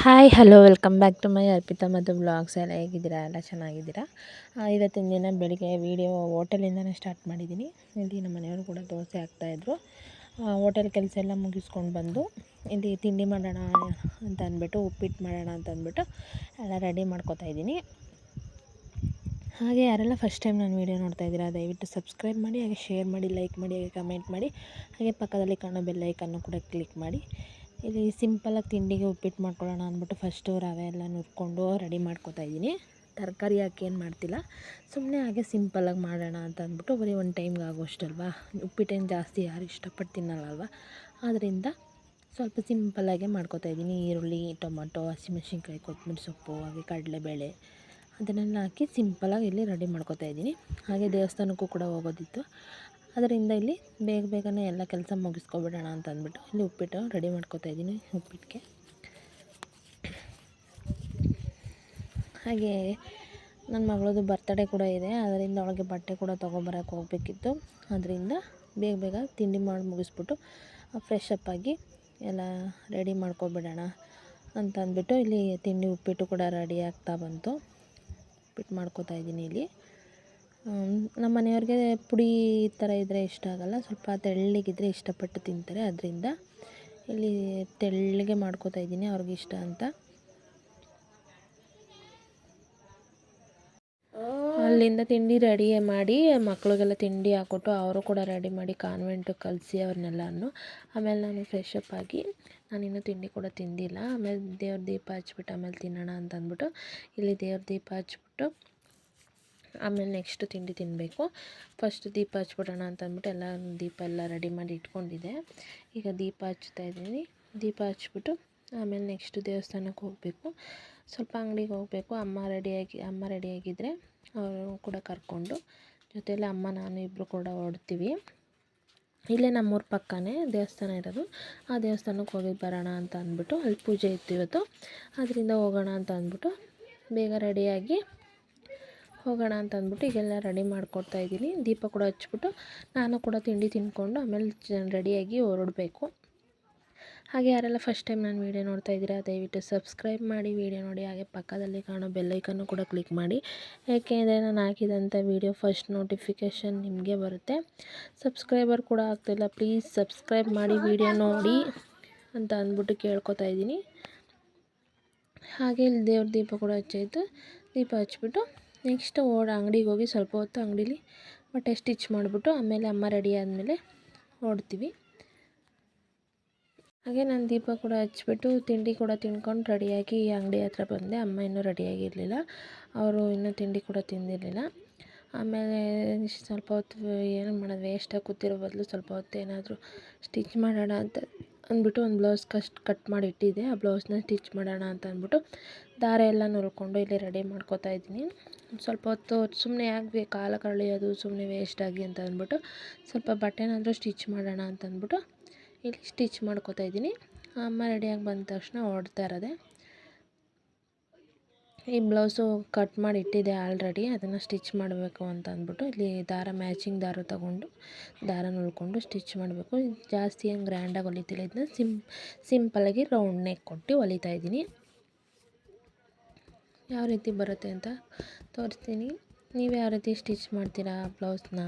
Hi hello welcome back to my Arpita ಮತ್ತು blogs ಎಲ್ಲ ಹೇಗಿದ್ದೀರಾ? ಎಲ್ಲ ಚೆನ್ನಾಗಿದ್ದೀರಾ? ಇವತ್ತಿನ ದಿನ ಬೆಳಿಗ್ಗೆ ವೀಡಿಯೋ ಹೋಟೆಲಿಂದನೇ ಸ್ಟಾರ್ಟ್ ಮಾಡಿದ್ದೀನಿ. ಇಲ್ಲಿ ನಮ್ಮ ಮನೆಯವರು ಕೂಡ ದೋಸೆ ಹಾಕ್ತಾಯಿದ್ರು ಹೋಟೆಲ್ ಕೆಲಸ ಎಲ್ಲ ಮುಗಿಸ್ಕೊಂಡು ಬಂದು ಇಲ್ಲಿ ತಿಂಡಿ ಮಾಡೋಣ ಅಂತ ಅಂದ್ಬಿಟ್ಟು, ಉಪ್ಪಿಟ್ಟು ಮಾಡೋಣ ಅಂತ ಅಂದ್ಬಿಟ್ಟು ಎಲ್ಲ ರೆಡಿ ಮಾಡ್ಕೋತಾ ಇದ್ದೀನಿ. ಹಾಗೆ ಯಾರೆಲ್ಲ ಫಸ್ಟ್ ಟೈಮ್ ನಾನು ವೀಡಿಯೋ ನೋಡ್ತಾ ಇದ್ದೀರಾ, ದಯವಿಟ್ಟು ಸಬ್ಸ್ಕ್ರೈಬ್ ಮಾಡಿ, ಹಾಗೆ ಶೇರ್ ಮಾಡಿ ಲೈಕ್ ಮಾಡಿ, ಹಾಗೆ ಕಮೆಂಟ್ ಮಾಡಿ, ಹಾಗೆ ಪಕ್ಕದಲ್ಲಿ ಕಾಣೋ ಬೆಲ್ಲೈಕನ್ನು ಕೂಡ ಕ್ಲಿಕ್ ಮಾಡಿ. ಇಲ್ಲಿ ಸಿಂಪಲಾಗಿ ತಿಂಡಿಗೆ ಉಪ್ಪಿಟ್ಟು ಮಾಡ್ಕೊಳ್ಳೋಣ ಅಂದ್ಬಿಟ್ಟು ಫಸ್ಟು ರವೆ ಎಲ್ಲ ನುರ್ಕೊಂಡು ರೆಡಿ ಮಾಡ್ಕೊತಾ ಇದ್ದೀನಿ. ತರಕಾರಿ ಹಾಕಿ ಏನು ಮಾಡ್ತಿಲ್ಲ. ಸುಮ್ಮನೆ ಹಾಗೆ ಸಿಂಪಲಾಗಿ ಮಾಡೋಣ ಅಂತ ಅಂದ್ಬಿಟ್ಟು ಬರೀ ಒಂದು ಟೈಮ್ಗೆ ಆಗೋಷ್ಟಲ್ವಾ? ಉಪ್ಪಿಟ್ಟೇನು ಜಾಸ್ತಿ ಯಾರು ಇಷ್ಟಪಟ್ಟು ಅಲ್ವಾ ಆದ್ದರಿಂದ ಸ್ವಲ್ಪ ಸಿಂಪಲ್ಲಾಗೆ ಮಾಡ್ಕೋತಾ ಇದ್ದೀನಿ. ಈರುಳ್ಳಿ, ಟೊಮೊಟೊ, ಹಸಿಮೆಣ್ಸಿನ್ಕಾಯಿ ಕೊತ್ತಂಬರಿ ಸೊಪ್ಪು, ಹಾಗೆ ಕಡಲೆಬೇಳೆ ಅದನ್ನೆಲ್ಲ ಹಾಕಿ ಸಿಂಪಲಾಗಿ ಇಲ್ಲಿ ರೆಡಿ ಮಾಡ್ಕೋತಾ ಇದ್ದೀನಿ. ಹಾಗೆ ದೇವಸ್ಥಾನಕ್ಕೂ ಕೂಡ ಹೋಗೋದಿತ್ತು. ಅದರಿಂದ ಇಲ್ಲಿ ಬೇಗ ಬೇಗನೆ ಎಲ್ಲ ಕೆಲಸ ಮುಗಿಸ್ಕೊಬಿಡೋಣ ಅಂತ ಅಂದ್ಬಿಟ್ಟು ಇಲ್ಲಿ ಉಪ್ಪಿಟ್ಟು ರೆಡಿ ಮಾಡ್ಕೊತಾ ಇದ್ದೀನಿ ಉಪ್ಪಿಟ್ಟಿಗೆ ಹಾಗೆ ನನ್ನ ಮಗಳದು ಬರ್ತಡೇ ಕೂಡ ಇದೆ, ಅದರಿಂದ ಅವಳಿಗೆ ಬಟ್ಟೆ ಕೂಡ ತೊಗೊಬರಕ್ಕೆ ಹೋಗಬೇಕಿತ್ತು. ಅದರಿಂದ ಬೇಗ ಬೇಗ ತಿಂಡಿ ಮಾಡಿ ಮುಗಿಸ್ಬಿಟ್ಟು ಫ್ರೆಶ್ ಅಪ್ ಆಗಿ ಎಲ್ಲ ರೆಡಿ ಮಾಡ್ಕೊಬಿಡೋಣ ಅಂತ ಅಂದ್ಬಿಟ್ಟು ಇಲ್ಲಿ ತಿಂಡಿ ಉಪ್ಪಿಟ್ಟು ಕೂಡ ರೆಡಿ ಆಗ್ತಾ ಬಂತು. ಉಪ್ಪಿಟ್ಟು ಮಾಡ್ಕೊತಾ ಇದ್ದೀನಿ ಇಲ್ಲಿ. ನಮ್ಮ ಮನೆಯವ್ರಿಗೆ ಪುಡಿ ಥರ ಇದ್ದರೆ ಇಷ್ಟ ಆಗೋಲ್ಲ. ಸ್ವಲ್ಪ ತೆಳ್ಳಗಿದ್ರೆ ಇಷ್ಟಪಟ್ಟು ತಿಂತಾರೆ. ಅದರಿಂದ ಇಲ್ಲಿ ತೆಳ್ಳಗೆ ಮಾಡ್ಕೊತಾ ಇದ್ದೀನಿ. ಅವ್ರಿಗೆ ಇಷ್ಟ ಅಂತ. ಅಲ್ಲಿಂದ ತಿಂಡಿ ರೆಡಿ ಮಾಡಿ, ಮಕ್ಳಿಗೆಲ್ಲ ತಿಂಡಿ ಹಾಕ್ಕೊಟ್ಟು ಅವರು ಕೂಡ ರೆಡಿ ಮಾಡಿ ಕಾನ್ವೆಂಟಿಗೆ ಕಲಿಸಿ ಅವ್ರನ್ನೆಲ್ಲನೂ. ಆಮೇಲೆ ನಾನು ಫ್ರೆಶ್ ಅಪ್ ಆಗಿ ನಾನಿನ್ನೂ ತಿಂಡಿ ಕೂಡ ತಿಂದಿಲ್ಲ. ಆಮೇಲೆ ದೇವ್ರ ದೀಪ ಹಚ್ಬಿಟ್ಟು ಆಮೇಲೆ ತಿನ್ನೋಣ ಅಂತ ಅಂದ್ಬಿಟ್ಟು ಇಲ್ಲಿ ದೇವ್ರ ದೀಪ ಹಚ್ಬಿಟ್ಟು ಆಮೇಲೆ ನೆಕ್ಸ್ಟ್ ತಿಂಡಿ ತಿನ್ನಬೇಕು ಫಸ್ಟ್ ದೀಪ ಹಚ್ಬಿಡೋಣ ಅಂತ ಅಂದ್ಬಿಟ್ಟು ಎಲ್ಲ ದೀಪ ಎಲ್ಲ ರೆಡಿ ಮಾಡಿ ಇಟ್ಕೊಂಡಿದ್ದೆ. ಈಗ ದೀಪ ಹಚ್ತಾ ಇದ್ದೀನಿ. ದೀಪ ಹಚ್ಬಿಟ್ಟು ಆಮೇಲೆ ನೆಕ್ಸ್ಟ್ ದೇವಸ್ಥಾನಕ್ಕೆ ಹೋಗಬೇಕು. ಸ್ವಲ್ಪ ಅಂಗಡಿಗೆ ಹೋಗಬೇಕು. ಅಮ್ಮ ರೆಡಿಯಾಗಿ ಅಮ್ಮ ರೆಡಿಯಾಗಿದ್ದರೆ ಅವರು ಕೂಡ ಕರ್ಕೊಂಡು ಜೊತೆಯಲ್ಲಿ ಅಮ್ಮ, ನಾನು ಇಬ್ಬರು ಕೂಡ ಹೊಡ್ತೀವಿ ಇಲ್ಲೇ ನಮ್ಮೂರ ಪಕ್ಕನೇ ದೇವಸ್ಥಾನ ಇರೋದು. ಆ ದೇವಸ್ಥಾನಕ್ಕೆ ಹೋಗಿ ಬರೋಣ ಅಂತ ಅಂದ್ಬಿಟ್ಟು ಅಲ್ಲಿ ಪೂಜೆ ಇತ್ತು ಇವತ್ತು. ಅದರಿಂದ ಹೋಗೋಣ ಅಂತ ಅಂದ್ಬಿಟ್ಟು ಬೇಗ ರೆಡಿಯಾಗಿ ಹೋಗೋಣ ಅಂತ ಅಂದ್ಬಿಟ್ಟು ಈಗೆಲ್ಲ ರೆಡಿ ಮಾಡ್ಕೊಡ್ತಾ ಇದ್ದೀನಿ. ದೀಪ ಕೂಡ ಹಚ್ಬಿಟ್ಟು ನಾನು ಕೂಡ ತಿಂಡಿ ತಿಂದ್ಕೊಂಡು ಆಮೇಲೆ ರೆಡಿಯಾಗಿ ಹೊರಡಬೇಕು. ಹಾಗೆ ಯಾರೆಲ್ಲ ಫಸ್ಟ್ ಟೈಮ್ ನಾನು ವೀಡಿಯೋ ನೋಡ್ತಾ ಇದ್ದೀರಾ, ದಯವಿಟ್ಟು ಸಬ್ಸ್ಕ್ರೈಬ್ ಮಾಡಿ ವೀಡಿಯೋ ನೋಡಿ. ಹಾಗೆ ಪಕ್ಕದಲ್ಲಿ ಕಾಣೋ ಬೆಲ್ಲೈಕನ್ನು ಕೂಡ ಕ್ಲಿಕ್ ಮಾಡಿ. ಏಕೆಂದರೆ ನಾನು ಹಾಕಿದಂಥ ವೀಡಿಯೋ ಫಸ್ಟ್ ನೋಟಿಫಿಕೇಷನ್ ನಿಮಗೆ ಬರುತ್ತೆ. ಸಬ್ಸ್ಕ್ರೈಬರ್ ಕೂಡ ಆಗ್ತಿಲ್ಲ ಪ್ಲೀಸ್ ಸಬ್ಸ್ಕ್ರೈಬ್ ಮಾಡಿ ವೀಡಿಯೋ ನೋಡಿ ಅಂತ ಅಂದ್ಬಿಟ್ಟು ಕೇಳ್ಕೊತಾ ಇದ್ದೀನಿ. ಹಾಗೆ ಇಲ್ಲಿ ದೇವ್ರ ದೀಪ ಕೂಡ ಹಚ್ಚಾಯಿತು ದೀಪ ಹಚ್ಬಿಟ್ಟು ನೆಕ್ಸ್ಟ್ ಓಡ ಅಂಗಡಿಗೆ ಹೋಗಿ ಸ್ವಲ್ಪ ಹೊತ್ತು ಅಂಗಡೀಲಿ ಬಟ್ಟೆ ಸ್ಟಿಚ್ ಮಾಡಿಬಿಟ್ಟು ಆಮೇಲೆ ಅಮ್ಮ ರೆಡಿ ಆದಮೇಲೆ ಓಡ್ತೀವಿ ಹಾಗೆ ನಾನು ದೀಪ ಕೂಡ ಹಚ್ಬಿಟ್ಟು ತಿಂಡಿ ಕೂಡ ತಿನ್ಕೊಂಡು ರೆಡಿಯಾಗಿ ಅಂಗಡಿ ಹತ್ರ ಬಂದೆ. ಅಮ್ಮ ಇನ್ನೂ ರೆಡಿಯಾಗಿರಲಿಲ್ಲ. ಅವರು ಇನ್ನೂ ತಿಂಡಿ ಕೂಡ ತಿಂದಿರಲಿಲ್ಲ. ಆಮೇಲೆ ಸ್ವಲ್ಪ ಹೊತ್ತು ಏನು ಮಾಡೋದು ವೇಸ್ಟಾಗಿ ಕೂತಿರೋ ಬದಲು ಸ್ವಲ್ಪ ಹೊತ್ತು ಏನಾದರೂ ಸ್ಟಿಚ್ ಮಾಡೋಣ ಅಂತ ಅಂದ್ಬಿಟ್ಟು ಒಂದು ಬ್ಲೌಸ್ ಕಸ್ಟ್ ಕಟ್ ಮಾಡಿ ಇಟ್ಟಿದ್ದೆ. ಆ ಬ್ಲೌಸ್ನ ಸ್ಟಿಚ್ ಮಾಡೋಣ ಅಂತ ಅಂದ್ಬಿಟ್ಟು ದಾರ ಎಲ್ಲ ನುರ್ಕೊಂಡು ಇಲ್ಲಿ ರೆಡಿ ಮಾಡ್ಕೋತಾ ಇದ್ದೀನಿ. ಸ್ವಲ್ಪ ಹೊತ್ತು ಸುಮ್ಮನೆ ಯಾಕೆ ಕಾಲ ಕಳೆಯೋದು ಸುಮ್ಮನೆ ವೇಸ್ಟಾಗಿ ಅಂತ ಅಂದ್ಬಿಟ್ಟು ಸ್ವಲ್ಪ ಬಟ್ಟೆನಾದರೂ ಸ್ಟಿಚ್ ಮಾಡೋಣ ಅಂತ ಅಂದ್ಬಿಟ್ಟು ಇಲ್ಲಿ ಸ್ಟಿಚ್ ಮಾಡ್ಕೋತಾ ಇದ್ದೀನಿ. ಅಮ್ಮ ರೆಡಿಯಾಗಿ ಬಂದ ತಕ್ಷಣ ಹೊಡ್ತಾ ಇರೋದೆ. ಈ ಬ್ಲೌಸು ಕಟ್ ಮಾಡಿ ಇಟ್ಟಿದ್ದೆ ಆಲ್ರೆಡಿ, ಅದನ್ನು ಸ್ಟಿಚ್ ಮಾಡಬೇಕು ಅಂತ ಅಂದ್ಬಿಟ್ಟು, ಇಲ್ಲಿ ದಾರ, ಮ್ಯಾಚಿಂಗ್ ದಾರ ತಗೊಂಡು ದಾರ ಉಳ್ಕೊಂಡು ಸ್ಟಿಚ್ ಮಾಡಬೇಕು. ಜಾಸ್ತಿ ಏನು ಗ್ರ್ಯಾಂಡಾಗಿ ಹೊಲಿತಿಲ್ಲ ಇದನ್ನ ಸಿಂ ಸಿಂಪಲಾಗಿ ರೌಂಡ್ ನೆಕ್ ಕೊಟ್ಟು ಹೊಲಿತಾ ಇದ್ದೀನಿ. ಯಾವ ರೀತಿ ಬರುತ್ತೆ ಅಂತ ತೋರಿಸ್ತೀನಿ. ನೀವು ಯಾವ ರೀತಿ ಸ್ಟಿಚ್ ಮಾಡ್ತೀರಾ ಬ್ಲೌಸ್ನ?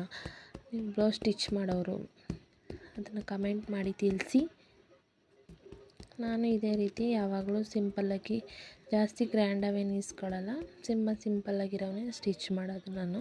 ನೀವು ಬ್ಲೌಸ್ ಸ್ಟಿಚ್ ಮಾಡೋರು, ಅದನ್ನು ಕಮೆಂಟ್ ಮಾಡಿ ತಿಳಿಸಿ. ನಾನು ಇದೇ ರೀತಿ ಯಾವಾಗಲೂ ಸಿಂಪಲ್ಲಾಗಿ ಜಾಸ್ತಿ ಗ್ರ್ಯಾಂಡಾಗೇನು ಇಸ್ಕೊಳ್ಳಲ್ಲ ಸಿಂಪಲ್ ಸಿಂಪಲ್ಲಾಗಿರೋವನ್ನೇ ಸ್ಟಿಚ್ ಮಾಡೋದು ನಾನು.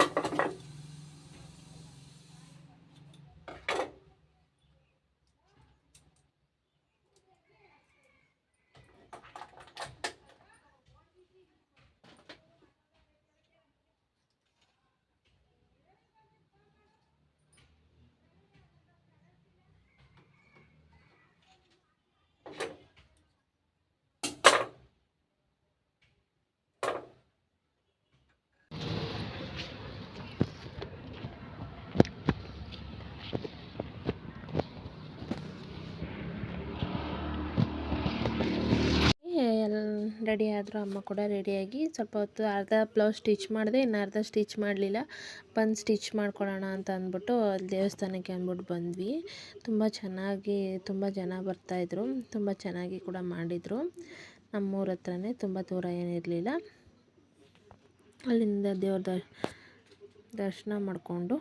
ರೆಡಿ ಆದರು ಅಮ್ಮ ಕೂಡ ರೆಡಿಯಾಗಿ ಸ್ವಲ್ಪ ಹೊತ್ತು ಅರ್ಧ ಬ್ಲೌಸ್ ಸ್ಟಿಚ್ ಮಾಡಿದೆ, ಇನ್ನು ಅರ್ಧ ಸ್ಟಿಚ್ ಮಾಡಲಿಲ್ಲ. ಬಂದು ಸ್ಟಿಚ್ ಮಾಡ್ಕೊಳ್ಳೋಣ ಅಂತ ಅಂದ್ಬಿಟ್ಟು ಅಲ್ಲಿ ದೇವಸ್ಥಾನಕ್ಕೆ ಅಂದ್ಬಿಟ್ಟು ಬಂದ್ವಿ. ತುಂಬ ಚೆನ್ನಾಗಿ, ತುಂಬ ಜನ ಬರ್ತಾಯಿದ್ರು ತುಂಬ ಚೆನ್ನಾಗಿ ಕೂಡ ಮಾಡಿದರು. ನಮ್ಮೂರ ಹತ್ರನೇ ತುಂಬ ದೂರ ಏನಿರಲಿಲ್ಲ ಅಲ್ಲಿಂದ ದೇವ್ರ ದರ್ಶನ ಮಾಡಿಕೊಂಡು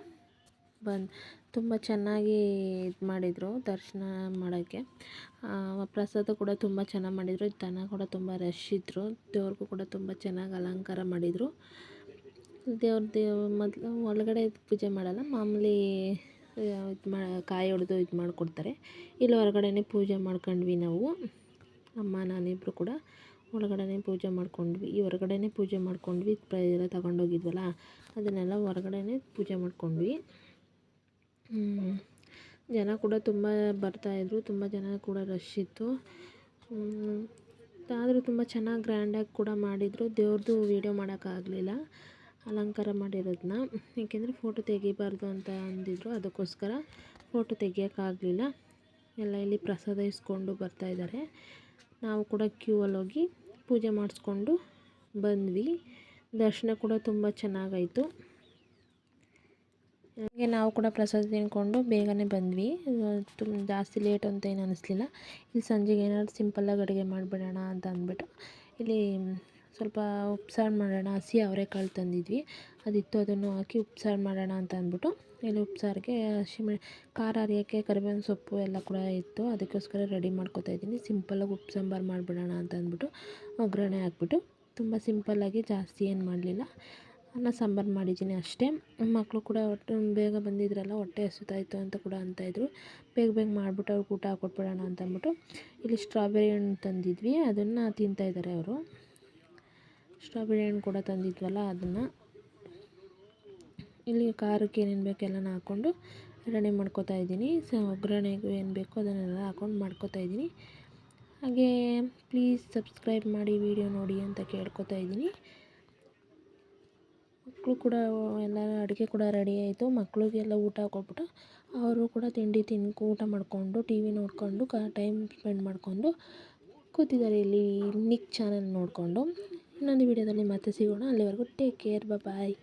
ಬಂದು ತುಂಬ ಚೆನ್ನಾಗಿ ಇದು ಮಾಡಿದರು ದರ್ಶನ ಮಾಡೋಕ್ಕೆ. ಪ್ರಸಾದ ಕೂಡ ತುಂಬ ಚೆನ್ನಾಗಿ ಮಾಡಿದರು ಜನ ಕೂಡ ತುಂಬ ರಶ್ ಇದ್ದರು ದೇವ್ರಿಗೂ ಕೂಡ ತುಂಬ ಚೆನ್ನಾಗಿ ಅಲಂಕಾರ ಮಾಡಿದರು. ದೇವ್ರ ದೇವ ಮೊದಲು ಒಳಗಡೆ ಪೂಜೆ ಮಾಡಲ್ಲ, ಮಾಮೂಲಿ ಇದು ಮಾ, ಕಾಯಿ ಹೊಡೆದು ಇದು ಮಾಡಿಕೊಡ್ತಾರೆ. ಇಲ್ಲಿ ಹೊರಗಡೆನೇ ಪೂಜೆ ಮಾಡ್ಕೊಂಡ್ವಿ ನಾವು, ಅಮ್ಮ ನಾನಿಬ್ಬರು ಕೂಡ ಒಳಗಡೆನೇ ಪೂಜೆ ಮಾಡ್ಕೊಂಡ್ವಿ. ಈ ಹೊರಗಡೆನೇ ಪೂಜೆ ಮಾಡ್ಕೊಂಡ್ವಿ ಎಲ್ಲ ತಗೊಂಡೋಗಿದ್ವಲ್ಲ ಅದನ್ನೆಲ್ಲ ಹೊರಗಡೆನೇ ಪೂಜೆ ಮಾಡ್ಕೊಂಡ್ವಿ. ಜನ ಕೂಡ ತುಂಬ ಬರ್ತಾಯಿದ್ರು ತುಂಬ ಜನ ಕೂಡ ರಶ್ ಇತ್ತು. ಆದರೂ ತುಂಬ ಚೆನ್ನಾಗಿ ಗ್ರ್ಯಾಂಡಾಗಿ ಕೂಡ ಮಾಡಿದರು. ದೇವ್ರದ್ದು ವೀಡಿಯೋ ಮಾಡೋಕ್ಕಾಗಲಿಲ್ಲ ಅಲಂಕಾರ ಮಾಡಿರೋದನ್ನ ಏಕೆಂದರೆ ಫೋಟೋ ತೆಗಿಬಾರ್ದು ಅಂತ ಅಂದಿದ್ರು, ಅದಕ್ಕೋಸ್ಕರ ಫೋಟೋ ತೆಗಿಯೋಕ್ಕಾಗಲಿಲ್ಲ ಎಲ್ಲ ಇಲ್ಲಿ ಪ್ರಸಾದ ಇಸ್ಕೊಂಡು ಬರ್ತಾಯಿದ್ದಾರೆ ನಾವು ಕೂಡ ಕ್ಯೂ ಹೋಗಿ ಪೂಜೆ ಮಾಡಿಸ್ಕೊಂಡು ಬಂದ್ವಿ. ದರ್ಶನ ಕೂಡ ತುಂಬ ಚೆನ್ನಾಗಾಯಿತು. ಹಾಗೆ ನಾವು ಕೂಡ ಪ್ರಸಾದ ತಿನ್ಕೊಂಡು ಬೇಗನೆ ಬಂದ್ವಿ. ತುಂಬ ಜಾಸ್ತಿ ಲೇಟ್ ಅಂತ ಏನು ಅನ್ನಿಸ್ಲಿಲ್ಲ ಇಲ್ಲಿ ಸಂಜೆಗೆ ಏನಾದ್ರು ಸಿಂಪಲ್ಲಾಗಿ ಅಡುಗೆ ಮಾಡಿಬಿಡೋಣ ಅಂತ ಅಂದ್ಬಿಟ್ಟು ಇಲ್ಲಿ ಸ್ವಲ್ಪ ಉಪ್ಸಾರು ಮಾಡೋಣ ಹಸಿ ಅವರೆಕಾಳು ತಂದಿದ್ವಿ. ಅದಿತ್ತು ಅದನ್ನು ಹಾಕಿ ಉಪ್ಸಾರು ಮಾಡೋಣ ಅಂತ ಅಂದ್ಬಿಟ್ಟು ಇಲ್ಲಿ ಉಪ್ಸಾರಿಗೆ ಹಸಿಮೆ, ಖಾರ ಅರಿಯೋಕ್ಕೆ ಕರಿಬೇವಿನ ಸೊಪ್ಪು ಎಲ್ಲ ಕೂಡ ಇತ್ತು. ಅದಕ್ಕೋಸ್ಕರ ರೆಡಿ ಮಾಡ್ಕೊತಾ ಇದ್ದೀನಿ. ಸಿಂಪಲ್ಲಾಗಿ ಉಪ್ಪು ಸಾಂಬಾರು ಮಾಡಿಬಿಡೋಣ ಅಂತ ಅಂದ್ಬಿಟ್ಟು ಒಗ್ಗರಣೆ ಹಾಕ್ಬಿಟ್ಟು ತುಂಬ ಸಿಂಪಲ್ಲಾಗಿ ಜಾಸ್ತಿ ಏನು ಮಾಡಲಿಲ್ಲ. ಅನ್ನ, ಸಾಂಬಾರು ಮಾಡಿದ್ದೀನಿ ಅಷ್ಟೇ. ಮಕ್ಕಳು ಕೂಡ ಒಟ್ಟು ಬೇಗ ಬಂದಿದ್ರಲ್ಲ, ಹೊಟ್ಟೆ ಹಸಿತಾಯಿತ್ತು ಅಂತ ಕೂಡ ಅಂತಾಯಿದ್ರು ಬೇಗ ಬೇಗ ಮಾಡಿಬಿಟ್ಟು ಅವ್ರಿಗೆ ಊಟ ಹಾಕ್ಕೊಟ್ಬಿಡೋಣ ಅಂತ ಅಂದ್ಬಿಟ್ಟು ಇಲ್ಲಿ ಸ್ಟ್ರಾಬೆರಿ ಹಣ್ಣು ತಂದಿದ್ವಿ. ಅದನ್ನು ತಿಂತಾಯಿದ್ದಾರೆ ಅವರು. ಸ್ಟ್ರಾಬೆರಿ ಹಣ್ಣು ಕೂಡ ತಂದಿದ್ವಲ್ಲ, ಅದನ್ನು ಇಲ್ಲಿ ಖಾರಕ್ಕೆ ಏನೇನು ಬೇಕು ಎಲ್ಲನೂ ಹಾಕ್ಕೊಂಡು ರೆಡಿ ಮಾಡ್ಕೋತಾ ಇದ್ದೀನಿ. ಸೊ, ಒಗ್ಗರಣೆಗೂ ಏನು ಬೇಕೋ ಅದನ್ನೆಲ್ಲ ಹಾಕ್ಕೊಂಡು ಮಾಡ್ಕೊತಾ ಇದ್ದೀನಿ. ಹಾಗೇ ಪ್ಲೀಸ್ ಸಬ್ಸ್ಕ್ರೈಬ್ ಮಾಡಿ ವಿಡಿಯೋ ನೋಡಿ ಅಂತ ಕೇಳ್ಕೊತಾ ಇದ್ದೀನಿ. ಮಕ್ಕಳು ಕೂಡ ಎಲ್ಲ ಅಡುಗೆ ಕೂಡ ರೆಡಿ ಆಯಿತು. ಮಕ್ಕಳಿಗೆಲ್ಲ ಊಟ ಕೊಟ್ಬಿಟ್ಟು ಅವರು ಕೂಡ ತಿಂಡಿ ತಿನ್ಕೊ, ಊಟ ಮಾಡಿಕೊಂಡು ಟಿ ವಿ ನೋಡಿಕೊಂಡು, ಕ ಟೈಮ್ ಸ್ಪೆಂಡ್ ಮಾಡಿಕೊಂಡು ಕೂತಿದ್ದಾರೆ ಇಲ್ಲಿ ನಿಕ್ ಚಾನಲ್ ನೋಡಿಕೊಂಡು. ಇನ್ನೊಂದು ವಿಡಿಯೋದಲ್ಲಿ ಮತ್ತೆ ಸಿಗೋಣ. ಅಲ್ಲಿವರೆಗೂ ಟೇಕ್ ಕೇರ್ ಬಾಯ್